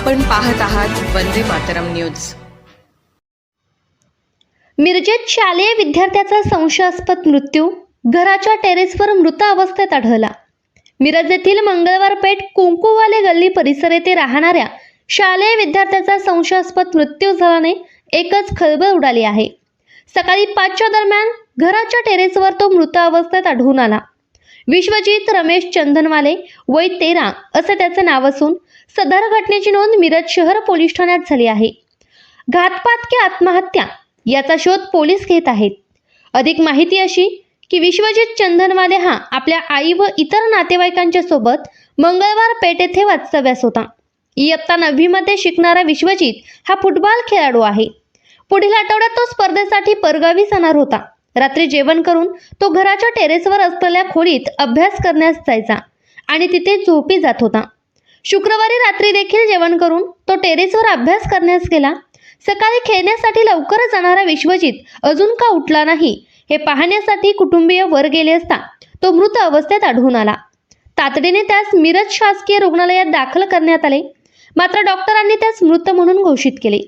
आपण पाहत आहात वंदे मातरम न्यूज. मिरजेत शालेय विद्यार्थ्याचा संशयास्पद मृत्यू घराच्या टेरेसवर मृत अवस्थेत आढळला. मिरज येथील मंगळवार पेठ कुंकुवाले गल्ली परिसर येथे राहणाऱ्या शालेय विद्यार्थ्याचा संशयास्पद मृत्यू झाल्याने एकच खळबळ उडाली आहे. सकाळी पाचच्या दरम्यान घराच्या टेरेसवर तो मृत अवस्थेत आढळून आला. विश्वजित रमेश चंदनवाले वय तेरा असं त्याचं नाव असून सदर घटनेची नोंद मिरज शहर पोलीस ठाण्यात झाली आहे. घातपात की आत्महत्या याचा शोध पोलीस घेत आहेत. अधिक माहिती अशी की विश्वजित चंदनवाले हा आपल्या आई व इतर नातेवाईकांच्या सोबत मंगळवार पेठ येथे वास्तव्यास होता. इयत्ता नववीमध्ये शिकणारा विश्वजित हा फुटबॉल खेळाडू आहे. पुढील आठवड्यात तो स्पर्धेसाठी परगावी जाणार होता. रात्री जेवण करून तो घराच्या टेरेसवर असलेल्या खोलीत अभ्यास करण्यास जायचा आणि तिथे झोपी जात होता. शुक्रवारी रात्री देखील जेवण करून तो टेरेसवर अभ्यास करण्यास गेला. सकाळी खेळण्यासाठी लवकर जाणारा विश्वजित अजून का उठला नाही हे पाहण्यासाठी कुटुंबीय वर गेले असता तो मृत अवस्थेत आढळून आला. तातडीने त्यास मिरज शासकीय रुग्णालयात दाखल करण्यात आले. मात्र डॉक्टरांनी त्यास मृत म्हणून घोषित केले.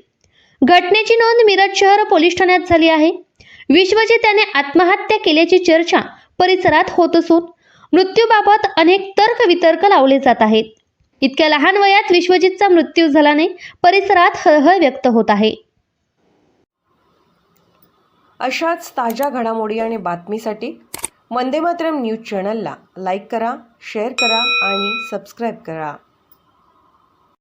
घटनेची नोंद मिरज शहर पोलीस ठाण्यात झाली आहे. विश्वजित याने आत्महत्या केल्याची चर्चा परिसरात होत असून मृत्यूबाबत अनेक तर्कवितर्क लावले जात आहेत. इतक्या लहान वयात विश्वजितचा मृत्यू झाल्याने परिसरात हळहळ व्यक्त होत आहे. अशाच ताज्या घडामोडी आणि बातमीसाठी वंदे मातरम न्यूज चॅनलला लाईक करा शेअर करा आणि सबस्क्राईब करा.